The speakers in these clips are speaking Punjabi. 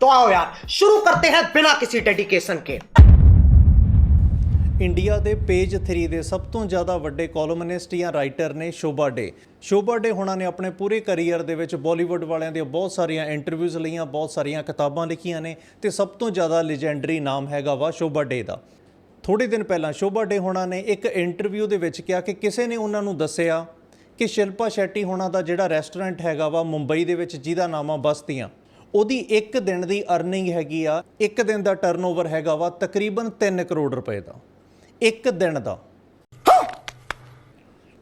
तो आओ यार शुरू करते हैं बिना किसी डेडिकेशन के ਇੰਡੀਆ ਦੇ ਪੇਜ 3 ਦੇ ਸਭ ਤੋਂ ਜ਼ਿਆਦਾ ਵੱਡੇ ਕਾਲਮਨਿਸਟ ਜਾਂ ਰਾਈਟਰ ਨੇ ਸ਼ੋਭਾ ਡੇ ਸ਼ੋਭਾ ਡੇ ਹੁਣਾਂ ਨੇ ਆਪਣੇ ਪੂਰੇ ਕੈਰੀਅਰ ਦੇ ਵਿੱਚ ਬਾਲੀਵੁੱਡ ਵਾਲਿਆਂ ਦੀਆਂ ਬਹੁਤ ਸਾਰੀਆਂ ਇੰਟਰਵਿਊਜ਼ ਲਈਆਂ ਬਹੁਤ ਸਾਰੀਆਂ ਕਿਤਾਬਾਂ ਲਿਖੀਆਂ ਨੇ ਤੇ ਸਭ ਤੋਂ ਜ਼ਿਆਦਾ ਲੈਜੈਂਡਰੀ ਨਾਮ ਹੈਗਾ ਵਾ ਸ਼ੋਭਾ ਡੇ ਦਾ ਥੋੜੇ ਦਿਨ ਪਹਿਲਾਂ ਸ਼ੋਭਾ ਡੇ ਹੁਣਾਂ ਨੇ ਇੱਕ ਇੰਟਰਵਿਊ ਦੇ ਵਿੱਚ ਕਿਹਾ ਕਿ ਕਿਸੇ ਨੇ ਉਹਨਾਂ ਨੂੰ ਦੱਸਿਆ ਕਿ ਸ਼ਿਲਪਾ ਸ਼ੈਟੀ ਹੁਣਾਂ ਦਾ ਜਿਹੜਾ ਰੈਸਟੋਰੈਂਟ ਹੈਗਾ ਵਾ ਮੁੰਬਈ ਦੇ ਵਿੱਚ ਜਿਹਦਾ ਨਾਮ ਆ ਬਸਤੀਆਂ ਉਹਦੀ ਇੱਕ ਦਿਨ ਦੀ ਅਰਨਿੰਗ ਹੈਗੀ ਆ, ਇੱਕ ਦਿਨ ਦਾ ਟਰਨਓਵਰ ਹੈਗਾ ਵਾ ਤਕਰੀਬਨ 3 ਕਰੋੜ ਰੁਪਏ ਦਾ। ਇੱਕ ਦਿਨ ਦਾ।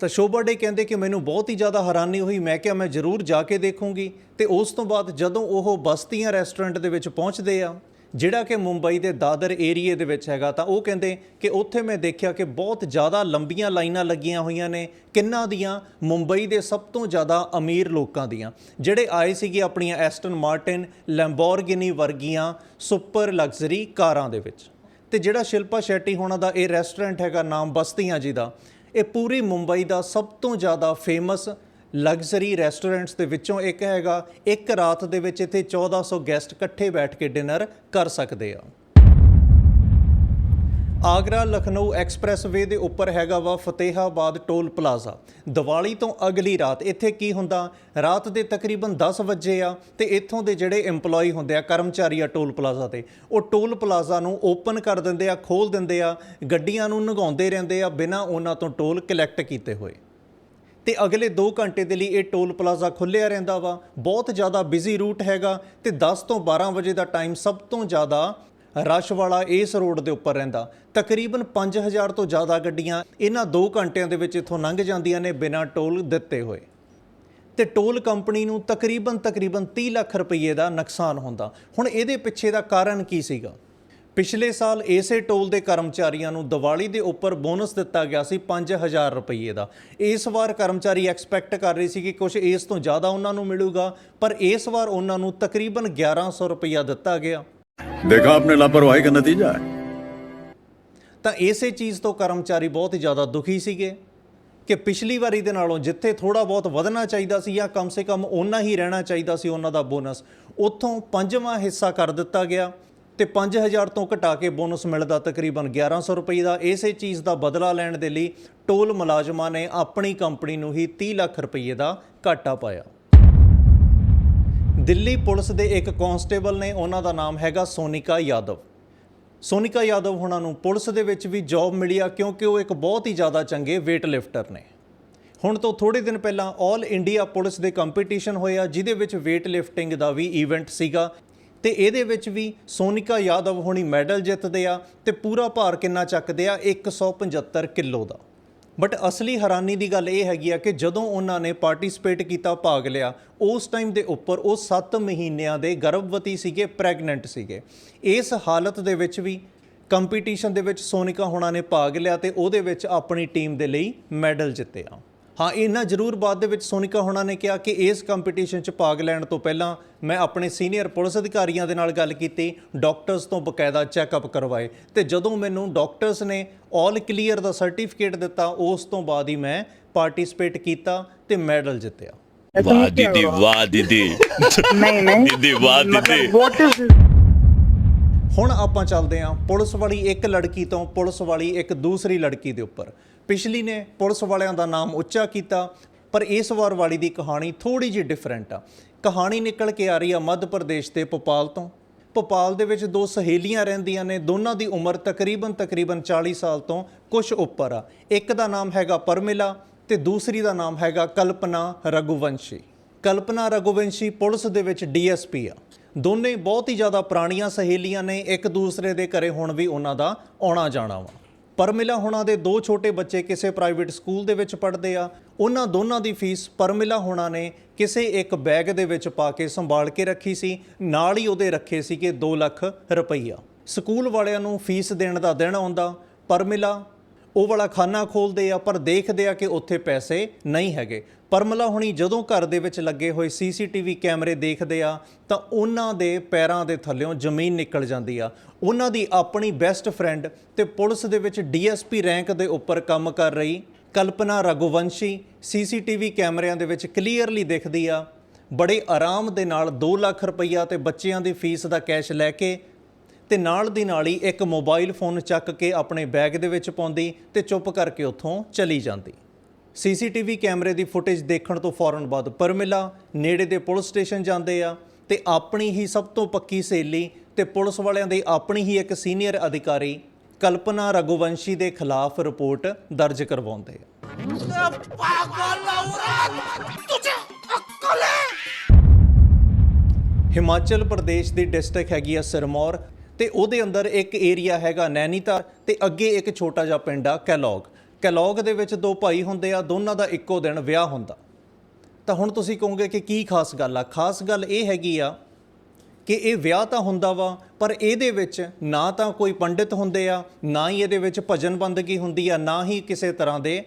ਤਾਂ ਸ਼ੋਭਾ ਡੇ ਕਹਿੰਦੇ ਕਿ ਮੈਨੂੰ ਬਹੁਤ ਹੀ ਜ਼ਿਆਦਾ ਹੈਰਾਨੀ ਹੋਈ, ਮੈਂ ਕਿਹਾ ਮੈਂ ਜ਼ਰੂਰ ਜਾ ਕੇ ਦੇਖੂੰਗੀ। ਤੇ ਉਸ ਤੋਂ ਬਾਅਦ ਜਦੋਂ ਉਹ ਬਸਤੀਆਂ ਰੈਸਟੋਰੈਂਟ ਦੇ ਵਿੱਚ ਪਹੁੰਚਦੇ ਆ ਜਿਹੜਾ ਕਿ ਮੁੰਬਈ ਦੇ ਦਾਦਰ ਏਰੀਏ ਦੇ ਵਿੱਚ ਹੈਗਾ, ਤਾਂ ਉਹ ਕਹਿੰਦੇ ਕਿ ਉੱਥੇ ਮੈਂ ਦੇਖਿਆ ਕਿ ਬਹੁਤ ਜ਼ਿਆਦਾ ਲੰਬੀਆਂ ਲਾਈਨਾਂ ਲੱਗੀਆਂ ਹੋਈਆਂ ਨੇ ਕਿੰਨਾਂ ਦੀਆਂ? ਮੁੰਬਈ ਦੇ ਸਭ ਤੋਂ ਜ਼ਿਆਦਾ ਅਮੀਰ ਲੋਕਾਂ ਦੀਆਂ। ਜਿਹੜੇ ਆਏ ਸੀਗੇ ਆਪਣੀਆਂ ਐਸਟਨ ਮਾਰਟਿਨ, ਲੈਂਬੋਰਗਿਨੀ ਵਰਗੀਆਂ ਸੁਪਰ ਲਗਜ਼ਰੀ ਕਾਰਾਂ ਦੇ ਵਿੱਚ। ਤੇ ਜਿਹੜਾ ਸ਼ਿਲਪਾ ਸ਼ੈਟੀ ਹੋਣਾ ਦਾ ਇਹ ਰੈਸਟੋਰੈਂਟ ਹੈਗਾ ਨਾਮ ਬਸਤੀਆਂ ਜੀ ਦਾ, ਇਹ ਪੂਰੀ ਮੁੰਬਈ ਦਾ ਸਭ ਤੋਂ ਜ਼ਿਆਦਾ ਫੇਮਸ ਲਗਜ਼ਰੀ ਰੈਸਟੋਰੈਂਟਸ ਦੇ ਵਿੱਚੋਂ ਇੱਕ ਹੈਗਾ। ਇੱਕ ਰਾਤ ਦੇ ਵਿੱਚ ਇੱਥੇ 1400 ਗੈਸਟ ਇਕੱਠੇ ਬੈਠ ਕੇ ਡਿਨਰ ਕਰ ਸਕਦੇ ਆ। ਆਗਰਾ ਲਖਨਊ ਐਕਸਪ੍ਰੈਸਵੇ ਦੇ ਉੱਪਰ ਹੈਗਾ ਵਾ ਫਤਿਹਾਬਾਦ ਟੋਲ ਪਲਾਜ਼ਾ। ਦੀਵਾਲੀ ਤੋਂ ਅਗਲੀ ਰਾਤ ਇੱਥੇ ਕੀ ਹੁੰਦਾ? ਰਾਤ ਦੇ ਤਕਰੀਬਨ 10 ਵਜੇ ਆ ਤੇ ਇੱਥੋਂ ਦੇ ਜਿਹੜੇ EMPLOYE ਹੁੰਦੇ ਆ, ਕਰਮਚਾਰੀ ਆ ਟੋਲ ਪਲਾਜ਼ਾ ਤੇ, ਉਹ ਟੋਲ ਪਲਾਜ਼ਾ ਨੂੰ ਓਪਨ ਕਰ ਦਿੰਦੇ ਆ ਖੋਲ ਦਿੰਦੇ ਆ, ਗੱਡੀਆਂ ਨੂੰ ਨਗਾਉਂਦੇ ਰਹਿੰਦੇ ਆ ਬਿਨਾਂ ਉਹਨਾਂ ਤੋਂ ਟੋਲ ਕਲੈਕਟ ਕੀਤੇ ਹੋਏ। ਤੇ ਅਗਲੇ 2 ਘੰਟੇ ਦੇ ਲਈ ਇਹ ਟੋਲ ਪਲਾਜ਼ਾ ਖੁੱਲਿਆ ਰਹਿੰਦਾ ਵਾ। ਬਹੁਤ ਜ਼ਿਆਦਾ ਬਿਜ਼ੀ ਰੂਟ ਹੈਗਾ ਤੇ 10 ਤੋਂ 12 ਵਜੇ ਦਾ ਟਾਈਮ ਸਭ ਤੋਂ ਜ਼ਿਆਦਾ ਰਸ਼ ਵਾਲਾ ਇਸ ਰੋਡ ਦੇ ਉੱਪਰ ਰਹਿੰਦਾ। ਤਕਰੀਬਨ 5000 ਤੋਂ ਜ਼ਿਆਦਾ ਗੱਡੀਆਂ ਇਹਨਾਂ 2 ਘੰਟਿਆਂ ਦੇ ਵਿੱਚ ਇੱਥੋਂ ਲੰਘ ਜਾਂਦੀਆਂ ਨੇ ਬਿਨਾਂ ਟੋਲ ਦਿੱਤੇ ਹੋਏ। ਤੇ ਟੋਲ ਕੰਪਨੀ ਨੂੰ ਤਕਰੀਬਨ ਤਕਰੀਬਨ 30 ਲੱਖ ਰੁਪਏ ਦਾ ਨੁਕਸਾਨ ਹੁੰਦਾ। ਹੁਣ ਇਹਦੇ ਪਿੱਛੇ ਦਾ ਕਾਰਨ ਕੀ ਸੀਗਾ? ਪਿਛਲੇ ਸਾਲ ਇਸੇ ਟੋਲ ਦੇ ਕਰਮਚਾਰੀਆਂ ਨੂੰ ਦੀਵਾਲੀ ਦੇ ਉੱਪਰ ਬੋਨਸ ਦਿੱਤਾ ਗਿਆ ਸੀ 5000 ਰੁਪਏ ਦਾ। ਇਸ ਵਾਰ ਕਰਮਚਾਰੀ ਐਕਸਪੈਕਟ ਕਰ ਰਹੇ ਸੀ ਕਿ ਕੁਝ ਇਸ ਤੋਂ ਜ਼ਿਆਦਾ ਉਹਨਾਂ ਨੂੰ ਮਿਲੂਗਾ ਪਰ ਇਸ ਵਾਰ ਉਹਨਾਂ ਨੂੰ ਤਕਰੀਬਨ 1100 ਰੁਪਇਆ ਦਿੱਤਾ ਗਿਆ। ਦੇਖਾ ਆਪਣੇ ਲਾਪਰਵਾਹੀ ਦਾ ਨਤੀਜਾ ਹੈ। ਤਾਂ ਇਸੇ ਚੀਜ਼ ਤੋਂ ਕਰਮਚਾਰੀ ਬਹੁਤ ਜ਼ਿਆਦਾ ਦੁਖੀ ਸੀਗੇ ਕਿ ਪਿਛਲੀ ਵਾਰੀ ਦੇ ਨਾਲੋਂ ਜਿੱਥੇ ਥੋੜਾ ਬਹੁਤ ਵਧਣਾ ਚਾਹੀਦਾ ਸੀ ਜਾਂ ਕਮ ਸੇ ਕਮ ਓਨਾ ਹੀ ਰਹਿਣਾ ਚਾਹੀਦਾ ਸੀ ਉਹਨਾਂ ਦਾ ਬੋਨਸ ਉੱਥੋਂ ਪੰਜਵਾਂ ਹਿੱਸਾ ਕਰ ਦਿੱਤਾ ਗਿਆ। ਤੇ 5000 ਤੋਂ ਘਟਾ ਕੇ ਬੋਨਸ ਮਿਲਦਾ ਤਕਰੀਬਨ 1100 ਰੁਪਏ ਦਾ। ਇਸੇ ਚੀਜ਼ ਦਾ ਬਦਲਾ ਲੈਣ ਦੇ ਲਈ ਟੋਲ ਮੁਲਾਜ਼ਮਾਂ ਨੇ ਆਪਣੀ ਕੰਪਨੀ ਨੂੰ ਹੀ 30 ਲੱਖ ਰੁਪਏ ਦਾ ਘਾਟਾ ਪਾਇਆ। ਦਿੱਲੀ ਪੁਲਿਸ ਦੇ ਇੱਕ ਕਾਂਸਟੇਬਲ ਨੇ ਉਹਨਾਂ ਦਾ ਨਾਮ ਹੈਗਾ ਸੋਨਿਕਾ ਯਾਦਵ। ਸੋਨਿਕਾ ਯਾਦਵ ਹੁਣਾਂ ਨੂੰ ਪੁਲਿਸ ਦੇ ਵਿੱਚ ਵੀ ਜੌਬ ਮਿਲੀ ਆ ਕਿਉਂਕਿ ਉਹ ਇੱਕ ਬਹੁਤ ਹੀ ਜ਼ਿਆਦਾ ਚੰਗੇ weight ਲਿਫਟਰ ਨੇ। ਹੁਣ ਤੋਂ ਥੋੜੇ ਦਿਨ ਪਹਿਲਾਂ 올 ਇੰਡੀਆ ਪੁਲਿਸ ਦੇ ਕੰਪੀਟੀਸ਼ਨ ਹੋਇਆ, ਜਿਹਦੇ ਵਿੱਚ weight lifting ਦਾ ਵੀ ਇਵੈਂਟ ਸੀਗਾ। ਤੇ ਇਹਦੇ ਵਿੱਚ ਵੀ ਸੋਨਿਕਾ ਯਾਦਵ ਹੋਣੀ ਮੈਡਲ ਜਿੱਤਦੇ ਆ ਤੇ ਪੂਰਾ ਭਾਰ ਕਿੰਨਾ ਚੱਕਦੇ ਆ? 175 ਕਿਲੋ ਦਾ। ਬਟ ਅਸਲੀ ਹੈਰਾਨੀ ਦੀ ਗੱਲ ਇਹ ਹੈਗੀ ਆ ਕਿ ਜਦੋਂ ਉਹਨਾਂ ਨੇ ਪਾਰਟਿਸਿਪੇਟ ਕੀਤਾ, ਭਾਗ ਲਿਆ, ਉਸ ਟਾਈਮ ਦੇ ਉੱਪਰ ਉਹ 7 ਮਹੀਨਿਆਂ ਦੇ ਗਰਭਵਤੀ ਸੀਗੇ ਪ੍ਰੈਗਨੈਂਟ ਸੀਗੇ। ਇਸ ਹਾਲਤ ਦੇ ਵਿੱਚ ਵੀ ਕੰਪੀਟੀਸ਼ਨ ਦੇ ਵਿੱਚ ਸੋਨਿਕਾ ਹੋਣਾ ਨੇ ਭਾਗ ਲਿਆ ਤੇ ਉਹਦੇ ਵਿੱਚ ਆਪਣੀ ਟੀਮ ਦੇ ਲਈ ਮੈਡਲ ਜਿੱਤਿਆ ਹਾਂ ਇਹਨਾਂ ਜ਼ਰੂਰ ਬਾਅਦ ਦੇ ਵਿੱਚ ਸੋਨਿਕਾ ਹੋਣਾ ਨੇ ਕਿਹਾ ਕਿ ਇਸ ਕੰਪੀਟੀਸ਼ਨ 'ਚ ਭਾਗ ਲੈਣ ਤੋਂ ਪਹਿਲਾਂ ਮੈਂ ਆਪਣੇ ਸੀਨੀਅਰ ਪੁਲਿਸ ਅਧਿਕਾਰੀਆਂ ਦੇ ਨਾਲ ਗੱਲ ਕੀਤੀ ਡਾਕਟਰਸ ਤੋਂ ਬਕਾਇਦਾ ਚੈੱਕਅਪ ਕਰਵਾਏ ਤੇ ਜਦੋਂ ਮੈਨੂੰ ਡਾਕਟਰਸ ਨੇ ਆਲ ਕਲੀਅਰ ਦਾ ਸਰਟੀਫਿਕੇਟ ਦਿੱਤਾ ਉਸ ਤੋਂ ਬਾਅਦ ਹੀ ਮੈਂ ਪਾਰਟਿਸਿਪੇਟ ਕੀਤਾ ਤੇ ਮੈਡਲ ਜਿੱਤਿਆ। ਵਾਹ ਦੀਦੀ ਵਾਹ ਦੀਦੀ। ਨਹੀਂ ਨਹੀਂ। ਦੀਦੀ ਵਾਹ ਦੀਦੀ। ਵਾਟ ਇਜ਼ ਹੁਣ ਆਪਾਂ ਚੱਲਦੇ ਹਾਂ ਪੁਲਿਸ ਵਾਲੀ ਇੱਕ ਲੜਕੀ ਤੋਂ ਪੁਲਿਸ ਵਾਲੀ ਇੱਕ ਦੂਸਰੀ ਲੜਕੀ ਦੇ ਉੱਪਰ। ਪਿਛਲੀ ਨੇ ਪੁਲਿਸ ਵਾਲਿਆਂ ਦਾ ਨਾਮ ਉੱਚਾ ਕੀਤਾ, ਪਰ ਇਸ ਵਾਰ ਵਾਲੀ ਦੀ ਕਹਾਣੀ ਥੋੜੀ ਜਿਹੀ ਡਿਫਰੈਂਟ ਆ। ਕਹਾਣੀ ਨਿਕਲ ਕੇ ਆ ਰਹੀ ਆ ਮੱਧ ਪ੍ਰਦੇਸ਼ ਦੇ ਭੋਪਾਲ ਤੋਂ। ਭੋਪਾਲ ਦੇ ਵਿੱਚ ਦੋ ਸਹੇਲੀਆਂ ਰਹਿੰਦੀਆਂ ਨੇ, ਦੋਨਾਂ ਦੀ ਉਮਰ ਤਕਰੀਬਨ ਤਕਰੀਬਨ 40 ਸਾਲ ਤੋਂ ਕੁਝ ਉੱਪਰ ਆ। ਇੱਕ ਦਾ ਨਾਮ ਹੈਗਾ ਪਰਮਿਲਾ ਤੇ ਦੂਸਰੀ ਦਾ ਨਾਮ ਹੈਗਾ ਕਲਪਨਾ ਰਘੁਵੰਸ਼ੀ। ਕਲਪਨਾ ਰਘੁਵੰਸ਼ੀ ਪੁਲਿਸ ਦੇ ਵਿੱਚ ਡੀਐਸਪੀ ਆ। ਦੋਨੇ ਬਹੁਤ ਹੀ ਜ਼ਿਆਦਾ ਪੁਰਾਣੀਆਂ ਸਹੇਲੀਆਂ ਨੇ, ਇੱਕ ਦੂਸਰੇ ਦੇ ਘਰੇ ਹੁਣ ਵੀ ਉਹਨਾਂ ਦਾ ਆਉਣਾ ਜਾਣਾ ਵਾ। ਪਰਮਿਲਾ ਹੋਣਾ ਦੇ ਦੋ ਛੋਟੇ ਬੱਚੇ ਕਿਸੇ ਪ੍ਰਾਈਵੇਟ ਸਕੂਲ ਦੇ ਵਿੱਚ ਪੜ੍ਹਦੇ ਆ। ਉਹਨਾਂ ਦੋਨਾਂ ਦੀ ਫੀਸ ਪਰਮਿਲਾ ਹੋਣਾ ਨੇ ਕਿਸੇ ਇੱਕ ਬੈਗ ਦੇ ਵਿੱਚ ਪਾ ਕੇ ਸੰਭਾਲ ਕੇ ਰੱਖੀ ਸੀ। ਨਾਲ ਹੀ ਉਹਦੇ ਰੱਖੇ ਸੀਗੇ 2 ਲੱਖ ਰੁਪਈਆ। ਸਕੂਲ ਵਾਲਿਆਂ ਨੂੰ ਫੀਸ ਦੇਣ ਦਾ ਦਿਨ ਆਉਂਦਾ। ਪਰਮਿਲਾ ਉਹ ਵਾਲਾ ਖਾਨਾ ਖੋਲਦੇ ਆ, ਪਰ ਦੇਖਦੇ ਆ ਕਿ ਉੱਥੇ ਪੈਸੇ ਨਹੀਂ ਹੈਗੇ। ਪਰਮਲਾ ਹੁਣੀ ਜਦੋਂ ਘਰ ਦੇ ਵਿੱਚ ਲੱਗੇ ਹੋਏ ਸੀਸੀਟੀਵੀ ਕੈਮਰੇ ਦੇਖਦੇ ਆ, ਤਾਂ ਉਹਨਾਂ ਦੇ ਪੈਰਾਂ ਦੇ ਥੱਲਿਓਂ ਜ਼ਮੀਨ ਨਿਕਲ ਜਾਂਦੀ ਆ। ਉਹਨਾਂ ਦੀ ਆਪਣੀ ਬੈਸਟ ਫਰੈਂਡ ਤੇ ਪੁਲਿਸ ਦੇ ਵਿੱਚ ਡੀਐਸਪੀ ਰੈਂਕ ਦੇ ਉੱਪਰ ਕੰਮ ਕਰ ਰਹੀ ਕਲਪਨਾ ਰਘੁਵੰਸ਼ੀ ਸੀਸੀਟੀਵੀ ਕੈਮਰਿਆਂ ਦੇ ਵਿੱਚ ਕਲੀਅਰਲੀ ਦਿਖਦੀ ਆ। ਬੜੇ ਆਰਾਮ ਦੇ ਨਾਲ 2 ਲੱਖ ਰੁਪਈਆ ਤੇ ਬੱਚਿਆਂ ਦੀ ਫੀਸ ਦਾ ਕੈਸ਼ ਲੈ ਕੇ ਤੇ ਨਾਲ ਦੀ ਨਾਲ ਹੀ ਇੱਕ ਮੋਬਾਈਲ ਫੋਨ ਚੱਕ ਕੇ ਆਪਣੇ ਬੈਗ ਦੇ ਵਿੱਚ ਪਾਉਂਦੀ ਤੇ ਚੁੱਪ ਕਰਕੇ ਉੱਥੋਂ ਚਲੀ ਜਾਂਦੀ। ਸੀਸੀਟੀਵੀ ਕੈਮਰੇ ਦੀ ਫੁਟੇਜ ਦੇਖਣ ਤੋਂ ਫੌਰਨ ਬਾਅਦ ਪਰਮਿਲਾ ਨੇੜੇ ਦੇ ਪੁਲਿਸ ਸਟੇਸ਼ਨ ਜਾਂਦੇ ਆ ਤੇ ਆਪਣੀ ਹੀ ਸਭ ਤੋਂ ਪੱਕੀ ਸਹੇਲੀ ਤੇ ਪੁਲਿਸ ਵਾਲਿਆਂ ਦੀ ਆਪਣੀ ਹੀ ਇੱਕ ਸੀਨੀਅਰ ਅਧਿਕਾਰੀ ਕਲਪਨਾ ਰਘੁਵੰਸ਼ੀ ਦੇ ਖਿਲਾਫ ਰਿਪੋਰਟ ਦਰਜ ਕਰਵਾਉਂਦੇ ਆ। ਹਿਮਾਚਲ ਪ੍ਰਦੇਸ਼ ਦੀ ਡਿਸਟ੍ਰਿਕਟ ਹੈਗੀ ਆ ਸਿਰਮੌਰ। ਤੇ ਉਹਦੇ ਅੰਦਰ ਇੱਕ ਏਰੀਆ ਹੈਗਾ ਨੈਨੀਤਾਲ ਤੇ ਅੱਗੇ ਇੱਕ ਛੋਟਾ ਜਿਹਾ ਪਿੰਡ ਆ ਕੈਲੋਗ। ਕੈਲੋਗ ਦੇ ਵਿੱਚ ਦੋ ਭਾਈ ਹੁੰਦੇ ਆ, ਦੋਨਾਂ ਦਾ ਇੱਕੋ ਦਿਨ ਵਿਆਹ ਹੁੰਦਾ। ਤਾਂ ਹੁਣ ਤੁਸੀਂ ਕਹੋਗੇ ਕਿ ਕੀ ਖਾਸ ਗੱਲ ਆ? ਖਾਸ ਗੱਲ ਇਹ ਹੈਗੀ ਆ ਕਿ ਇਹ ਵਿਆਹ ਤਾਂ ਹੁੰਦਾ ਵਾ, ਪਰ ਇਹਦੇ ਵਿੱਚ ਨਾ ਤਾਂ ਕੋਈ ਪੰਡਿਤ ਹੁੰਦੇ ਆ, ਨਾ ਹੀ ਇਹਦੇ ਵਿੱਚ ਭਜਨ ਬੰਦਗੀ ਹੁੰਦੀ ਆ, ਨਾ ਹੀ ਕਿਸੇ ਤਰ੍ਹਾਂ ਦੇ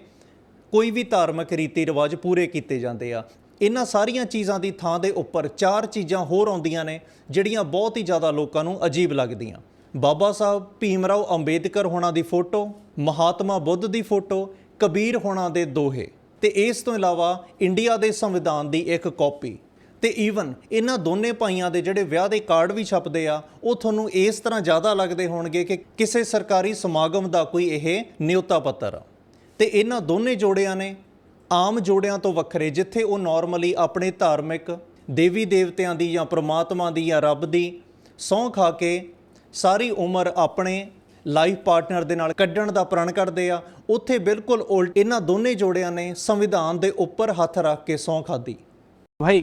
ਕੋਈ ਵੀ ਧਾਰਮਿਕ ਰੀਤੀ ਰਿਵਾਜ ਪੂਰੇ ਕੀਤੇ ਜਾਂਦੇ ਆ। ਇਹਨਾਂ ਸਾਰੀਆਂ ਚੀਜ਼ਾਂ ਦੀ ਥਾਂ ਦੇ ਉੱਪਰ ਚਾਰ ਚੀਜ਼ਾਂ ਹੋਰ ਆਉਂਦੀਆਂ ਨੇ, ਜਿਹੜੀਆਂ ਬਹੁਤ ਹੀ ਜ਼ਿਆਦਾ ਲੋਕਾਂ ਨੂੰ ਅਜੀਬ ਲੱਗਦੀਆਂ। ਬਾਬਾ ਸਾਹਿਬ ਭੀਮਰਾਓ ਅੰਬੇਦਕਰ ਹੋਣਾ ਦੀ ਫੋਟੋ, ਮਹਾਤਮਾ ਬੁੱਧ ਦੀ ਫੋਟੋ, ਕਬੀਰ ਹੋਣਾ ਦੇ ਦੋਹੇ। ਤੇ ਇਸ ਤੋਂ ਇਲਾਵਾ ਇੰਡੀਆ ਦੇ ਸੰਵਿਧਾਨ ਦੀ ਇੱਕ ਕਾਪੀ। ਤੇ ਈਵਨ ਇਹਨਾਂ ਦੋਨੇ ਭਾਈਆਂ ਦੇ ਜਿਹੜੇ ਵਿਆਹ ਦੇ ਕਾਰਡ ਵੀ ਛਪਦੇ ਆ, ਉਹ ਤੁਹਾਨੂੰ ਇਸ ਤਰ੍ਹਾਂ ਜ਼ਿਆਦਾ ਲੱਗਦੇ ਹੋਣਗੇ ਕਿ ਕਿਸੇ ਸਰਕਾਰੀ ਸਮਾਗਮ ਦਾ ਕੋਈ ਇਹ ਨਿਯੁਤਾ ਪੱਤਰ ਆ। ਤੇ ਇਹਨਾਂ ਦੋਨੇ ਜੋੜਿਆਂ ਨੇ ਆਮ ਜੋੜਿਆਂ ਤੋਂ ਵੱਖਰੇ ਜਿੱਥੇ ਉਹ ਨਾਰਮਲੀ ਆਪਣੇ ਧਾਰਮਿਕ ਦੇਵੀ ਦੇਵਤਿਆਂ ਦੀ ਜਾਂ ਪ੍ਰਮਾਤਮਾ ਦੀ ਜਾਂ ਰੱਬ ਦੀ ਸਹੁੰ ਖਾ ਕੇ ਸਾਰੀ ਉਮਰ ਆਪਣੇ ਲਾਈਫ ਪਾਰਟਨਰ ਦੇ ਨਾਲ ਕੱਢਣ ਦਾ ਪ੍ਰਣ ਕਰਦੇ ਆ ਉੱਥੇ ਬਿਲਕੁਲ ਉਲਟ ਇਹਨਾਂ ਦੋਨੇ ਜੋੜਿਆਂ ਨੇ ਸੰਵਿਧਾਨ ਦੇ ਉੱਪਰ ਹੱਥ ਰੱਖ ਕੇ ਸਹੁੰ ਖਾਦੀ भाई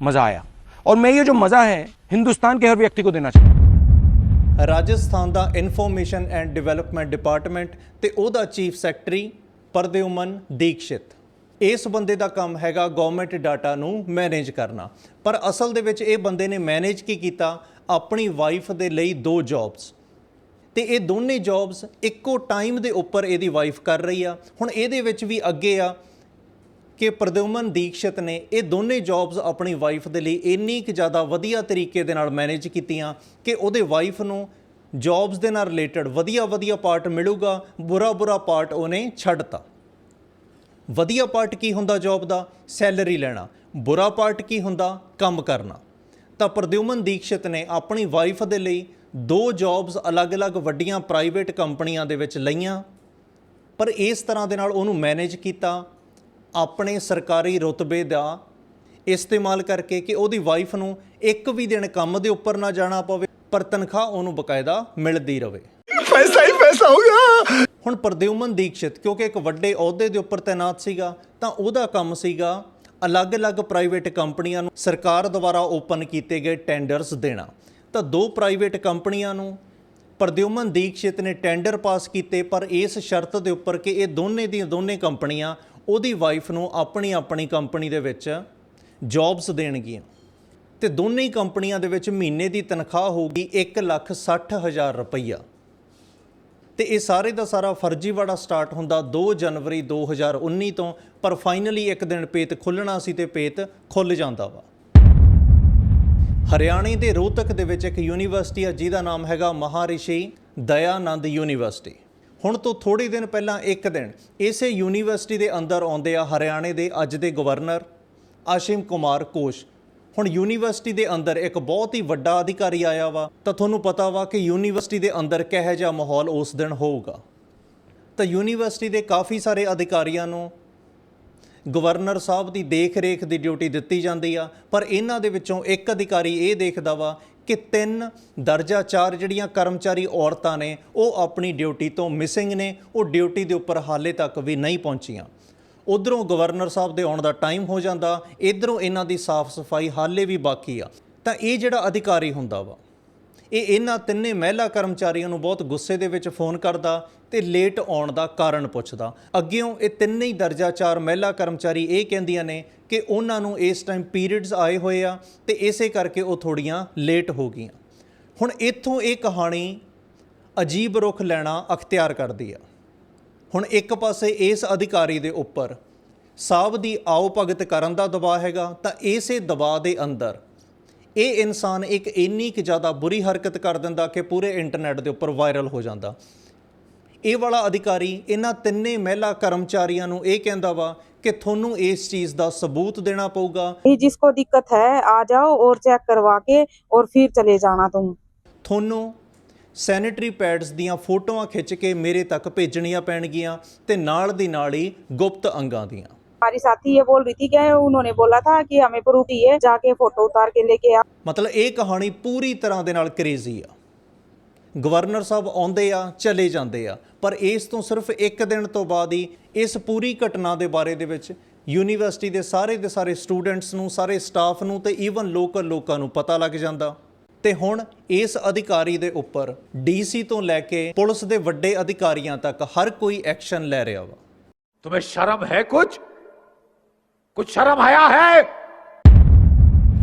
मज़ा आया और मैं ये जो मज़ा है हिंदुस्तान के हर व्यक्ति को देना चाहता ਰਾਜਸਥਾਨ ਦਾ ਇਨਫੋਰਮੇਸ਼ਨ ਐਂਡ ਡਿਵੈਲਪਮੈਂਟ ਡਿਪਾਰਟਮੈਂਟ ਤੇ ਉਹਦਾ ਚੀਫ ਸੈਕਟਰੀ ਪਰਦੇਉਮਨ ਦੀਕਸ਼ਿਤ ਇਸ ਬੰਦੇ ਦਾ ਕੰਮ ਹੈਗਾ ਗਵਰਨਮੈਂਟ ਡਾਟਾ ਨੂੰ ਮੈਨੇਜ ਕਰਨਾ। ਪਰ ਅਸਲ ਦੇ ਵਿੱਚ ਇਹ ਬੰਦੇ ਨੇ ਮੈਨੇਜ ਕੀ ਕੀਤਾ? ਆਪਣੀ ਵਾਈਫ ਦੇ ਲਈ ਦੋ ਜੌਬਸ ਤੇ ਇਹ ਦੋਨੇ ਜੌਬਸ ਇੱਕੋ ਟਾਈਮ ਦੇ ਉੱਪਰ ਇਹਦੀ ਵਾਈਫ ਕਰ ਰਹੀ ਆ। ਹੁਣ ਇਹਦੇ ਵਿੱਚ ਵੀ ਅੱਗੇ ਆ ਕਿ ਪ੍ਰਦੁਮਨ ਦੀਕਸ਼ਿਤ ਨੇ ਇਹ ਦੋਨੇ ਜੌਬਸ ਆਪਣੀ ਵਾਈਫ ਦੇ ਲਈ ਇੰਨੀ ਕੁ ਜ਼ਿਆਦਾ ਵਧੀਆ ਤਰੀਕੇ ਦੇ ਨਾਲ ਮੈਨੇਜ ਕੀਤੀਆਂ ਕਿ ਉਹਦੇ ਵਾਈਫ ਨੂੰ ਜੌਬਸ ਦੇ ਨਾਲ ਰਿਲੇਟਡ ਵਧੀਆ ਵਧੀਆ ਪਾਰਟ ਮਿਲੂਗਾ ਬੁਰਾ ਬੁਰਾ ਪਾਰਟ ਉਹਨੇ ਛੱਡਤਾ। ਵਧੀਆ ਪਾਰਟ ਕੀ ਹੁੰਦਾ ਜੌਬ ਦਾ? ਸੈਲਰੀ ਲੈਣਾ। ਬੁਰਾ ਪਾਰਟ ਕੀ ਹੁੰਦਾ? ਕੰਮ ਕਰਨਾ। ਤਾਂ ਪ੍ਰਦਿਉਮਨ ਦੀਕਸ਼ਿਤ ਨੇ ਆਪਣੀ ਵਾਈਫ ਦੇ ਲਈ ਦੋ ਜੌਬਸ ਅਲੱਗ-ਅਲੱਗ ਵੱਡੀਆਂ ਪ੍ਰਾਈਵੇਟ ਕੰਪਨੀਆਂ ਦੇ ਵਿੱਚ ਲਈਆਂ। ਪਰ ਇਸ ਤਰ੍ਹਾਂ ਦੇ ਨਾਲ ਉਹਨੂੰ ਮੈਨੇਜ ਕੀਤਾ। ਆਪਣੇ ਸਰਕਾਰੀ ਰੁਤਬੇ ਦਾ ਇਸਤੇਮਾਲ ਕਰਕੇ ਕਿ ਉਹਦੀ ਵਾਈਫ ਨੂੰ ਇੱਕ ਵੀ ਦਿਨ ਕੰਮ ਦੇ ਉੱਪਰ ਨਾ ਜਾਣਾ ਪਵੇ, ਪਰ ਤਨਖਾਹ ਉਹਨੂੰ ਬਕਾਇਦਾ ਮਿਲਦੀ ਰਹੇ ਪੈਸਾ ਹੀ ਪੈਸਾ ਹੋਗਾ ਹੁਣ ਪ੍ਰਦਿਉਮਨ ਦੀਕਸ਼ਿਤ ਕਿਉਂਕਿ ਇੱਕ ਵੱਡੇ ਅਹੁਦੇ ਦੇ ਉੱਪਰ ਤਾਇਨਾਤ ਸੀਗਾ ਤਾਂ ਉਹਦਾ ਕੰਮ ਸੀਗਾ ਅਲੱਗ-ਅਲੱਗ ਪ੍ਰਾਈਵੇਟ ਕੰਪਨੀਆਂ ਨੂੰ ਸਰਕਾਰ ਦੁਆਰਾ ਓਪਨ ਕੀਤੇ ਗਏ ਟੈਂਡਰਸ ਦੇਣਾ। ਤਾਂ ਦੋ ਪ੍ਰਾਈਵੇਟ ਕੰਪਨੀਆਂ ਨੂੰ ਪ੍ਰਦਿਉਮਨ ਦੀਕਸ਼ਿਤ ਨੇ ਟੈਂਡਰ ਪਾਸ ਕੀਤੇ ਪਰ ਇਸ ਸ਼ਰਤ ਦੇ ਉੱਪਰ ਕਿ ਇਹ ਦੋਨੇ ਦੀਆਂ ਦੋਨੇ ਕੰਪਨੀਆਂ ਉਹਦੀ ਵਾਈਫ ਨੂੰ ਆਪਣੀ ਆਪਣੀ ਕੰਪਨੀ ਦੇ ਵਿੱਚ ਜੌਬਸ ਦੇਣਗੀਆਂ। ਤੇ ਦੋਨੇ ਕੰਪਨੀਆਂ ਦੇ ਵਿੱਚ ਮਹੀਨੇ ਦੀ ਤਨਖਾਹ ਹੋਊਗੀ 1,60,000 ਰੁਪਈਆ। ਤੇ ਇਹ ਸਾਰੇ ਦਾ ਸਾਰਾ ਫਰਜ਼ੀਵਾੜਾ ਸਟਾਰਟ ਹੁੰਦਾ 2 ਜਨਵਰੀ 2019 ਤੋਂ, ਪਰ ਫਾਈਨਲੀ ਇੱਕ ਦਿਨ ਪੇਤ ਖੁੱਲਣਾ ਸੀ ਤੇ ਪੇਤ ਖੁੱਲ ਜਾਂਦਾ ਵਾ। ਹਰਿਆਣੇ ਦੇ ਰੋਹਤਕ ਦੇ ਵਿੱਚ ਇੱਕ ਯੂਨੀਵਰਸਿਟੀ ਹੈ ਜਿਹਦਾ ਨਾਮ ਹੈਗਾ ਮਹਾਰਿਸ਼ੀ ਦਇਆਨੰਦ ਯੂਨੀਵਰਸਿਟੀ। ਹੁਣ ਤੋਂ ਥੋੜੇ ਦਿਨ ਪਹਿਲਾਂ ਇੱਕ ਦਿਨ ਇਸੇ ਯੂਨੀਵਰਸਿਟੀ ਦੇ ਅੰਦਰ ਆਉਂਦੇ ਆ ਹਰਿਆਣੇ ਦੇ ਅੱਜ ਦੇ ਗਵਰਨਰ ਆਸ਼ਿਮ ਕੁਮਾਰ ਕੋਸ਼ ਹੁਣ ਯੂਨੀਵਰਸਿਟੀ ਦੇ ਅੰਦਰ ਇੱਕ ਬਹੁਤ ਹੀ ਵੱਡਾ ਅਧਿਕਾਰੀ ਆਇਆ ਵਾ, ਤਾਂ ਤੁਹਾਨੂੰ ਪਤਾ ਵਾ ਕਿ ਯੂਨੀਵਰਸਿਟੀ ਦੇ ਅੰਦਰ ਕਿਹੋ ਜਿਹਾ ਮਾਹੌਲ ਉਸ ਦਿਨ ਹੋਊਗਾ। ਤਾਂ ਯੂਨੀਵਰਸਿਟੀ ਦੇ ਕਾਫੀ ਸਾਰੇ ਅਧਿਕਾਰੀਆਂ ਨੂੰ ਗਵਰਨਰ ਸਾਹਿਬ ਦੀ ਦੇਖ-ਰੇਖ ਦੀ ਡਿਊਟੀ ਦਿੱਤੀ ਜਾਂਦੀ ਆ, ਪਰ ਇਹਨਾਂ ਦੇ ਵਿੱਚੋਂ ਇੱਕ ਅਧਿਕਾਰੀ ਇਹ ਦੇਖਦਾ ਵਾ ਕਿ ਤਿੰਨ ਦਰਜਾ 4 ਜਿਹੜੀਆਂ ਕਰਮਚਾਰੀ ਔਰਤਾਂ ਨੇ, ਉਹ ਆਪਣੀ ਡਿਊਟੀ ਤੋਂ ਮਿਸਿੰਗ ਨੇ, ਉਹ ਡਿਊਟੀ ਦੇ ਉੱਪਰ ਹਾਲੇ ਤੱਕ ਵੀ ਨਹੀਂ ਪਹੁੰਚੀਆਂ। ਉਧਰੋਂ ਗਵਰਨਰ ਸਾਹਿਬ ਦੇ ਆਉਣ ਦਾ ਟਾਈਮ ਹੋ ਜਾਂਦਾ, ਇਧਰੋਂ ਇਹਨਾਂ ਦੀ ਸਾਫ਼ ਸਫ਼ਾਈ ਹਾਲੇ ਵੀ ਬਾਕੀ ਆ। ਤਾਂ ਇਹ ਜਿਹੜਾ ਅਧਿਕਾਰੀ ਹੁੰਦਾ ਵਾ, ਇਹ ਇਹਨਾਂ ਤਿੰਨੇ ਮਹਿਲਾ ਕਰਮਚਾਰੀਆਂ ਨੂੰ ਬਹੁਤ ਗੁੱਸੇ ਦੇ ਵਿੱਚ ਫੋਨ ਕਰਦਾ ਤੇ ਲੇਟ ਆਉਣ ਦਾ ਕਾਰਨ ਪੁੱਛਦਾ। ਅੱਗਿਓਂ ਇਹ ਤਿੰਨੇ ਹੀ ਦਰਜਾ 4 ਮਹਿਲਾ ਕਰਮਚਾਰੀ ਇਹ ਕਹਿੰਦੀਆਂ ਨੇ ਕਿ ਉਹਨਾਂ ਨੂੰ ਇਸ ਟਾਈਮ ਪੀਰੀਅਡਸ ਆਏ ਹੋਏ ਆ ਤੇ ਇਸੇ ਕਰਕੇ ਉਹ ਥੋੜੀਆਂ ਲੇਟ ਹੋ ਗਈਆਂ। ਹੁਣ ਇੱਥੋਂ ਇਹ ਕਹਾਣੀ ਅਜੀਬ ਰੁਖ ਲੈਣਾ ਅਖਤਿਆਰ ਕਰਦੀ ਆ। ਹੁਣ ਇੱਕ ਪਾਸੇ ਇਸ ਅਧਿਕਾਰੀ ਦੇ ਉੱਪਰ ਸਾਹਿਬ ਦੀ ਆਓ ਭਗਤ ਕਰਨ ਦਾ ਦਬਾਅ ਹੈਗਾ ਤਾਂ ਇਸੇ ਦਬਾਅ ਦੇ ਅੰਦਰ ਇਹ ਇਨਸਾਨ ਇੱਕ ਇੰਨੀ ਕਿ ਜ਼ਿਆਦਾ ਬੁਰੀ ਹਰਕਤ ਕਰ ਦਿੰਦਾ ਕਿ ਪੂਰੇ ਇੰਟਰਨੈਟ ਦੇ ਉੱਪਰ ਵਾਇਰਲ ਹੋ ਜਾਂਦਾ ਇਹ ਵਾਲਾ ਅਧਿਕਾਰੀ ਇਹਨਾਂ ਤਿੰਨੇ ਮਹਿਲਾ ਕਰਮਚਾਰੀਆਂ ਨੂੰ ਇਹ ਕਹਿੰਦਾ ਵਾ ਕਿ ਤੁਹਾਨੂੰ ਇਸ ਚੀਜ਼ ਦਾ ਸਬੂਤ ਦੇਣਾ ਪਊਗਾ ये जिसको दिक्कत है आ जाओ और चेक करवा के और फिर चले जाना तुम ਤੁਹਾਨੂੰ ਸੈਨੀਟਰੀ ਪੈਡਸ ਦੀਆਂ ਫੋਟੋਆਂ ਖਿੱਚ ਕੇ ਮੇਰੇ ਤੱਕ ਭੇਜਣੀਆਂ ਪੈਣਗੀਆਂ ਤੇ ਨਾਲ ਦੀ ਨਾਲ ਹੀ ਗੁਪਤ ਅੰਗਾਂ ਦੀਆਂ हमारी साथी ये बोल रही थी क्या उन्होंने बोला था कि हमें प्रूफ चाहिए जाके फोटो उतार के लेके आ ਮਤਲਬ ਇਹ ਕਹਾਣੀ ਪੂਰੀ ਤਰ੍ਹਾਂ ਦੇ ਨਾਲ ਕ੍ਰੇਜ਼ੀ ਆ ਗਵਰਨਰ ਸਾਹਿਬ ਆਉਂਦੇ ਆ ਚਲੇ ਜਾਂਦੇ ਆ ਪਰ ਇਸ ਤੋਂ ਸਿਰਫ ਇੱਕ ਦਿਨ ਤੋਂ ਬਾਅਦ ਹੀ ਇਸ ਪੂਰੀ ਘਟਨਾ ਦੇ ਬਾਰੇ ਦੇ ਵਿੱਚ ਯੂਨੀਵਰਸਿਟੀ ਦੇ ਸਾਰੇ ਦੇ ਸਾਰੇ ਸਟੂਡੈਂਟਸ ਨੂੰ ਸਾਰੇ ਸਟਾਫ ਨੂੰ ਤੇ ਈਵਨ ਲੋਕਲ ਲੋਕਾਂ ਨੂੰ ਪਤਾ ਲੱਗ ਜਾਂਦਾ ਤੇ ਹੁਣ ਇਸ ਅਧਿਕਾਰੀ ਦੇ ਉੱਪਰ ਡੀਸੀ ਤੋਂ ਲੈ ਕੇ ਪੁਲਿਸ ਦੇ ਵੱਡੇ ਅਧਿਕਾਰੀਆਂ ਤੱਕ ਹਰ ਕੋਈ ਐਕਸ਼ਨ ਲੈ ਰਿਹਾ ਵਾ तुम्हें शर्म है कुछ कुछ शर्म आया है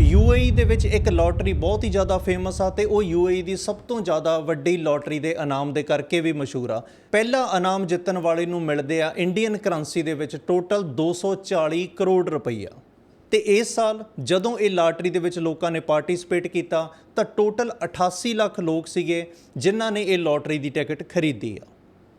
ਯੂਏਈ ਦੇ ਵਿੱਚ ਇੱਕ ਲੋਟਰੀ ਬਹੁਤ ਹੀ ਜ਼ਿਆਦਾ ਫੇਮਸ ਆ ਤੇ ਉਹ ਯੂਏਈ ਦੀ ਸਭ ਤੋਂ ਜ਼ਿਆਦਾ ਵੱਡੀ ਲੋਟਰੀ ਦੇ ਇਨਾਮ ਦੇ ਕਰਕੇ ਵੀ ਮਸ਼ਹੂਰ ਆ ਪਹਿਲਾ ਇਨਾਮ ਜਿੱਤਣ ਵਾਲੇ ਨੂੰ ਮਿਲਦੇ ਆ ਇੰਡੀਅਨ ਕਰੰਸੀ ਦੇ ਵਿੱਚ ਟੋਟਲ 240 ਕਰੋੜ ਰੁਪਈਆ ਤੇ ਇਸ ਸਾਲ ਜਦੋਂ ਇਹ ਲਾਟਰੀ ਦੇ ਵਿੱਚ ਲੋਕਾਂ ਨੇ ਪਾਰਟਿਸਿਪੇਟ ਕੀਤਾ, ਤਾਂ ਟੋਟਲ 88 ਲੱਖ ਲੋਕ ਸੀਗੇ ਜਿਨ੍ਹਾਂ ਨੇ ਇਹ ਲੋਟਰੀ ਦੀ ਟਿਕਟ ਖਰੀਦੀ ਆ।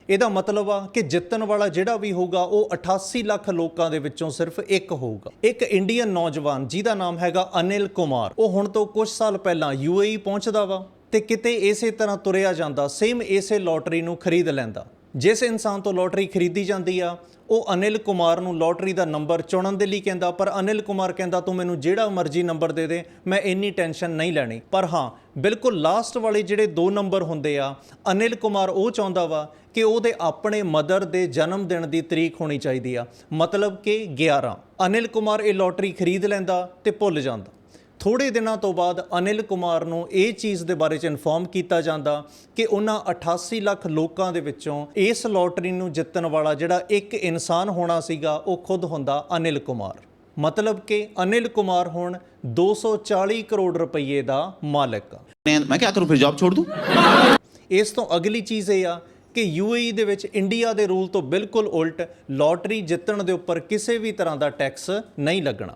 ਇਹਦਾ ਮਤਲਬ ਆ ਕਿ ਜਿੱਤਣ ਵਾਲਾ ਜਿਹੜਾ ਵੀ ਹੋਊਗਾ, ਉਹ 88 ਲੱਖ ਲੋਕਾਂ ਦੇ ਵਿੱਚੋਂ ਸਿਰਫ ਇੱਕ ਹੋਊਗਾ। ਇੱਕ ਇੰਡੀਅਨ ਨੌਜਵਾਨ, ਜਿਹਦਾ ਨਾਮ ਹੈਗਾ ਅਨਿਲ ਕੁਮਾਰ, ਉਹ ਹੁਣ ਤੋਂ ਕੁਝ ਸਾਲ ਪਹਿਲਾਂ ਯੂਏਈ ਪਹੁੰਚਦਾ ਵਾ ਤੇ ਕਿਤੇ ਇਸੇ ਤਰ੍ਹਾਂ ਤੁਰਿਆ ਜਾਂਦਾ ਸੇਮ ਇਸੇ ਲੋਟਰੀ ਨੂੰ ਖਰੀਦ ਲੈਂਦਾ। ਜਿਸ ਇਨਸਾਨ ਤੋਂ ਲੋਟਰੀ ਖਰੀਦੀ ਜਾਂਦੀ ਆ, ਉਹ ਅਨਿਲ ਕੁਮਾਰ ਨੂੰ ਲੋਟਰੀ ਦਾ ਨੰਬਰ ਚੁਣਨ ਦੇ ਲਈ ਕਹਿੰਦਾ, ਪਰ ਅਨਿਲ ਕੁਮਾਰ ਕਹਿੰਦਾ, ਤੂੰ ਮੈਨੂੰ ਜਿਹੜਾ ਮਰਜ਼ੀ ਨੰਬਰ ਦੇ ਦੇ, ਮੈਂ ਇੰਨੀ ਟੈਨਸ਼ਨ ਨਹੀਂ ਲੈਣੀ। ਪਰ ਹਾਂ, ਬਿਲਕੁਲ ਲਾਸਟ ਵਾਲੇ ਜਿਹੜੇ ਦੋ ਨੰਬਰ ਹੁੰਦੇ ਆ, ਅਨਿਲ ਕੁਮਾਰ ਉਹ ਚਾਹੁੰਦਾ ਵਾ ਕਿ ਉਹਦੇ ਆਪਣੇ ਮਦਰ ਦੇ ਜਨਮ ਦਿਨ ਦੀ ਤਰੀਕ ਹੋਣੀ ਚਾਹੀਦੀ ਆ। ਮਤਲਬ ਕਿ 11 ਅਨਿਲ ਕੁਮਾਰ ਇਹ ਲੋਟਰੀ ਖਰੀਦ ਲੈਂਦਾ ਤੇ ਭੁੱਲ ਜਾਂਦਾ। ਥੋੜੇ ਦਿਨਾਂ ਤੋਂ ਬਾਅਦ ਅਨਿਲ ਕੁਮਾਰ ਨੂੰ ਇਹ ਚੀਜ਼ ਦੇ ਬਾਰੇ ਚ ਇਨਫੋਰਮ ਕੀਤਾ ਜਾਂਦਾ ਕਿ ਉਹਨਾਂ 88 ਲੱਖ ਲੋਕਾਂ ਦੇ ਵਿੱਚੋਂ ਇਸ ਲੋਟਰੀ ਨੂੰ ਜਿੱਤਣ ਵਾਲਾ ਜਿਹੜਾ ਇੱਕ ਇਨਸਾਨ ਹੋਣਾ ਸੀਗਾ ਉਹ ਖੁਦ ਹੁੰਦਾ ਅਨਿਲ ਕੁਮਾਰ ਮਤਲਬ ਕਿ ਅਨਿਲ ਕੁਮਾਰ ਹੁਣ 240 ਕਰੋੜ ਰੁਪਏ ਦਾ ਮਾਲਕ ਆ मैं क्या करूं फिर जॉब छोड़ दूं ਇਸ ਤੋਂ ਅਗਲੀ ਚੀਜ਼ ਇਹ ਆ ਕਿ ਯੂਏਈ ਦੇ ਵਿੱਚ ਇੰਡੀਆ ਦੇ ਰੂਲ ਤੋਂ ਬਿਲਕੁਲ ਉਲਟ ਲੋਟਰੀ ਜਿੱਤਣ ਦੇ ਉੱਪਰ ਕਿਸੇ ਵੀ ਤਰ੍ਹਾਂ ਦਾ ਟੈਕਸ ਨਹੀਂ ਲੱਗਣਾ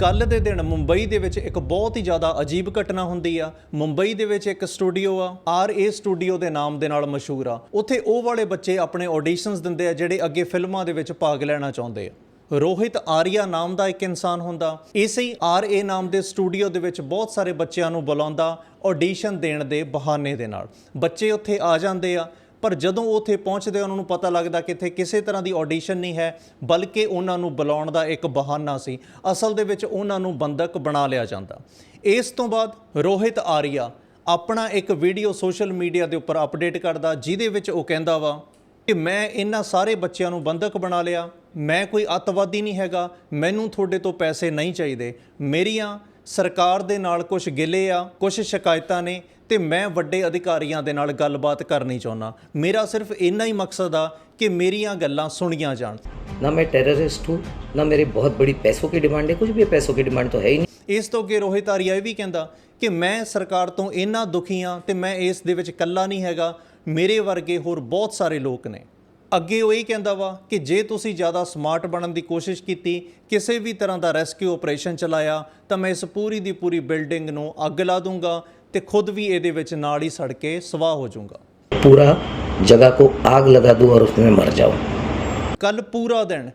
ਕੱਲ ਦੇ ਦਿਨ ਮੁੰਬਈ ਦੇ ਵਿੱਚ ਇੱਕ ਬਹੁਤ ਹੀ ਜ਼ਿਆਦਾ ਅਜੀਬ ਘਟਨਾ ਹੁੰਦੀ ਆ। ਮੁੰਬਈ ਦੇ ਵਿੱਚ ਇੱਕ ਸਟੂਡੀਓ ਆ, ਆਰ ਏ ਸਟੂਡੀਓ ਦੇ ਨਾਮ ਦੇ ਨਾਲ ਮਸ਼ਹੂਰ ਆ। ਉੱਥੇ ਉਹ ਵਾਲੇ ਬੱਚੇ ਆਪਣੇ ਆਡੀਸ਼ਨਸ ਦਿੰਦੇ ਆ, ਜਿਹੜੇ ਅੱਗੇ ਫਿਲਮਾਂ ਦੇ ਵਿੱਚ ਭਾਗ ਲੈਣਾ ਚਾਹੁੰਦੇ ਆ। ਰੋਹਿਤ ਆਰੀਆ ਨਾਮ ਦਾ ਇੱਕ ਇਨਸਾਨ ਹੁੰਦਾ। ਇਸੇ ਹੀ ਆਰ ਏ ਨਾਮ ਦੇ ਸਟੂਡੀਓ ਦੇ ਵਿੱਚ ਬਹੁਤ ਸਾਰੇ ਬੱਚਿਆਂ ਨੂੰ ਬੁਲਾਉਂਦਾ ਆਡੀਸ਼ਨ ਦੇਣ ਦੇ ਬਹਾਨੇ ਦੇ ਨਾਲ। ਬੱਚੇ ਉੱਥੇ ਆ ਜਾਂਦੇ ਆ ਪਰ ਜਦੋਂ ਉੱਥੇ ਪਹੁੰਚਦੇ, ਉਹਨਾਂ ਨੂੰ ਪਤਾ ਲੱਗਦਾ ਕਿ ਇੱਥੇ ਕਿਸੇ ਤਰ੍ਹਾਂ ਦੀ ਆਡੀਸ਼ਨ ਨਹੀਂ ਹੈ, ਬਲਕਿ ਉਹਨਾਂ ਨੂੰ ਬੁਲਾਉਣ ਦਾ ਇੱਕ ਬਹਾਨਾ ਸੀ। ਅਸਲ ਦੇ ਵਿੱਚ ਉਹਨਾਂ ਨੂੰ ਬੰਦਕ ਬਣਾ ਲਿਆ ਜਾਂਦਾ। ਇਸ ਤੋਂ ਬਾਅਦ ਰੋਹਿਤ ਆਰੀਆ ਆਪਣਾ ਇੱਕ ਵੀਡੀਓ ਸੋਸ਼ਲ ਮੀਡੀਆ ਦੇ ਉੱਪਰ ਅਪਡੇਟ ਕਰਦਾ, ਜਿਹਦੇ ਵਿੱਚ ਉਹ ਕਹਿੰਦਾ ਵਾ ਕਿ ਮੈਂ ਇਹਨਾਂ ਸਾਰੇ ਬੱਚਿਆਂ ਨੂੰ ਬੰਦਕ ਬਣਾ ਲਿਆ, ਮੈਂ ਕੋਈ ਅੱਤਵਾਦੀ ਨਹੀਂ ਹੈਗਾ, ਮੈਨੂੰ ਤੁਹਾਡੇ ਤੋਂ ਪੈਸੇ ਨਹੀਂ ਚਾਹੀਦੇ। ਮੇਰੀਆਂ ਸਰਕਾਰ ਦੇ ਨਾਲ ਕੁਝ ਗਿਲੇ ਆ ਕੁਝ ਸ਼ਿਕਾਇਤਾਂ ਨੇ ਤੇ ਮੈਂ ਵੱਡੇ ਅਧਿਕਾਰੀਆਂ ਦੇ ਨਾਲ ਗੱਲਬਾਤ ਕਰਨੀ ਚਾਹੁੰਦਾ। ਮੇਰਾ ਸਿਰਫ ਇੰਨਾ ਹੀ ਮਕਸਦ ਆ ਕਿ ਮੇਰੀਆਂ ਗੱਲਾਂ ਸੁਣੀਆਂ ਜਾਣ। ਨਾ ਮੈਂ ਟੈਰਰਿਸਟ ਹੂੰ ਨਾ ਮੇਰੇ ਬਹੁਤ ਬੜੀ ਪੈਸੋ ਕੀ ਡਿਮਾਂਡ ਹੈ ਕੁਝ ਵੀ ਪੈਸੋ ਕੀ ਡਿਮਾਂਡ ਤਾਂ ਹੈ ਹੀ ਨਹੀਂ। ਇਸ ਤੋਂ ਅੱਗੇ ਰੋਹਿਤ ਆਰੀਆ ਇਹ ਵੀ ਕਹਿੰਦਾ ਕਿ ਮੈਂ ਸਰਕਾਰ ਤੋਂ ਇੰਨਾ ਦੁਖੀ ਆ ਤੇ ਮੈਂ ਇਸ ਦੇ ਵਿੱਚ ਇਕੱਲਾ ਨਹੀਂ ਹੈਗਾ ਮੇਰੇ ਵਰਗੇ ਹੋਰ ਬਹੁਤ ਸਾਰੇ ਲੋਕ ਨੇ। ਅੱਗੇ ਉਹ ਇਹ ਕਹਿੰਦਾ ਵਾ ਕਿ ਜੇ ਤੁਸੀਂ ਜ਼ਿਆਦਾ ਸਮਾਰਟ ਬਣਨ ਦੀ ਕੋਸ਼ਿਸ਼ ਕੀਤੀ ਕਿਸੇ ਵੀ ਤਰ੍ਹਾਂ ਦਾ ਰੈਸਕਿਊ ਆਪਰੇਸ਼ਨ ਚਲਾਇਆ ਤਾਂ ਮੈਂ ਇਸ ਪੂਰੀ ਦੀ ਪੂਰੀ ਬਿਲਡਿੰਗ ਨੂੰ ਅੱਗ ਲਾ ਦੂੰਗਾ ਤੇ ਖੁਦ ਵੀ ਇਹਦੇ ਵਿੱਚ ਨਾਲ ਹੀ ਸੜ ਕੇ ਸਵਾਹ ਹੋ ਜਾਊਂਗਾ पूरा जगह को आग लगा दूँ और उसमें मर जाऊँ ਕੱਲ ਪੂਰਾ ਦਿਨ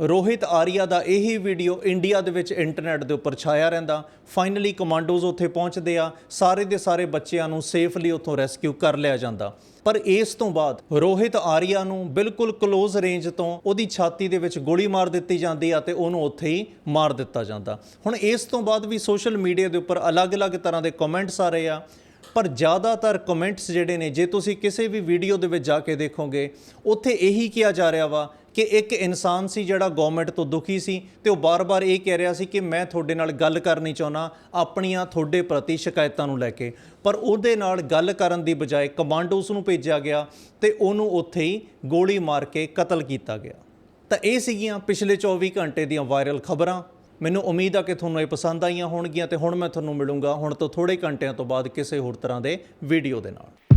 ਰੋਹਿਤ ਆਰੀਆ ਦਾ ਇਹੀ ਵੀਡੀਓ ਇੰਡੀਆ ਦੇ ਵਿੱਚ ਇੰਟਰਨੈਟ ਦੇ ਉੱਪਰ ਛਾਇਆ ਰਹਿੰਦਾ। ਫਾਈਨਲੀ ਕਮਾਂਡੋਜ਼ ਉੱਥੇ ਪਹੁੰਚਦੇ ਆ। ਸਾਰੇ ਦੇ ਸਾਰੇ ਬੱਚਿਆਂ ਨੂੰ ਸੇਫਲੀ ਉੱਥੋਂ ਰੈਸਕਿਊ ਕਰ ਲਿਆ ਜਾਂਦਾ। ਪਰ ਇਸ ਤੋਂ ਬਾਅਦ ਰੋਹਿਤ ਆਰੀਆ ਨੂੰ ਬਿਲਕੁਲ ক্লোਜ਼ ਰੇਂਜ ਤੋਂ ਉਹਦੀ ਛਾਤੀ ਦੇ ਵਿੱਚ ਗੋਲੀ ਮਾਰ ਦਿੱਤੀ ਜਾਂਦੀ ਆ ਤੇ ਉਹਨੂੰ ਉੱਥੇ ਹੀ ਮਾਰ ਦਿੱਤਾ ਜਾਂਦਾ। ਹੁਣ ਇਸ ਤੋਂ ਬਾਅਦ ਵੀ ਸੋਸ਼ਲ ਮੀਡੀਆ ਦੇ ਉੱਪਰ ਅਲੱਗ-ਅਲੱਗ ਤਰ੍ਹਾਂ ਦੇ ਕਮੈਂਟਸ ਆ ਰਹੇ ਆ। ਪਰ ਜ਼ਿਆਦਾਤਰ ਕਮੈਂਟਸ ਜਿਹੜੇ ਨੇ, ਜੇ ਤੁਸੀਂ ਕਿਸੇ ਵੀ ਵੀਡੀਓ ਦੇ ਵਿੱਚ ਜਾ ਕੇ ਦੇਖੋਗੇ, ਉੱਥੇ ਇਹੀ ਕਿਹਾ ਜਾ ਰਿਹਾ ਵਾ ਕਿ ਇੱਕ ਇਨਸਾਨ ਸੀ ਜਿਹੜਾ ਗਵਰਨਮੈਂਟ ਤੋਂ ਦੁਖੀ ਸੀ ਤੇ ਉਹ ਬਾਰ-ਬਾਰ ਇਹ ਕਹਿ ਰਿਹਾ ਸੀ ਕਿ ਮੈਂ ਤੁਹਾਡੇ ਨਾਲ ਗੱਲ ਕਰਨੀ ਚਾਹੁੰਦਾ, ਆਪਣੀਆਂ ਤੁਹਾਡੇ ਪ੍ਰਤੀ ਸ਼ਿਕਾਇਤਾਂ ਨੂੰ ਲੈ ਕੇ। ਪਰ ਉਹਦੇ ਨਾਲ ਗੱਲ ਕਰਨ ਦੀ ਬਜਾਏ ਕਮਾਂਡੋਸ ਨੂੰ ਭੇਜਿਆ ਗਿਆ ਤੇ ਉਹਨੂੰ ਉੱਥੇ ਹੀ ਗੋਲੀ ਮਾਰ ਕੇ ਕਤਲ ਕੀਤਾ ਗਿਆ। ਤਾਂ ਇਹ ਸੀਗੀਆਂ ਪਿਛਲੇ 24 ਘੰਟੇ ਦੀਆਂ ਵਾਇਰਲ ਖਬਰਾਂ। ਮੈਨੂੰ ਉਮੀਦ ਆ ਕਿ ਤੁਹਾਨੂੰ ਇਹ ਪਸੰਦ ਆਈਆਂ ਹੋਣਗੀਆਂ ਤੇ ਹੁਣ ਮੈਂ ਤੁਹਾਨੂੰ ਮਿਲੂੰਗਾ ਹੁਣ ਤੋਂ ਥੋੜੇ ਘੰਟਿਆਂ ਤੋਂ ਬਾਅਦ ਕਿਸੇ ਹੋਰ ਤਰ੍ਹਾਂ ਦੇ ਵੀਡੀਓ ਦੇ ਨਾਲ।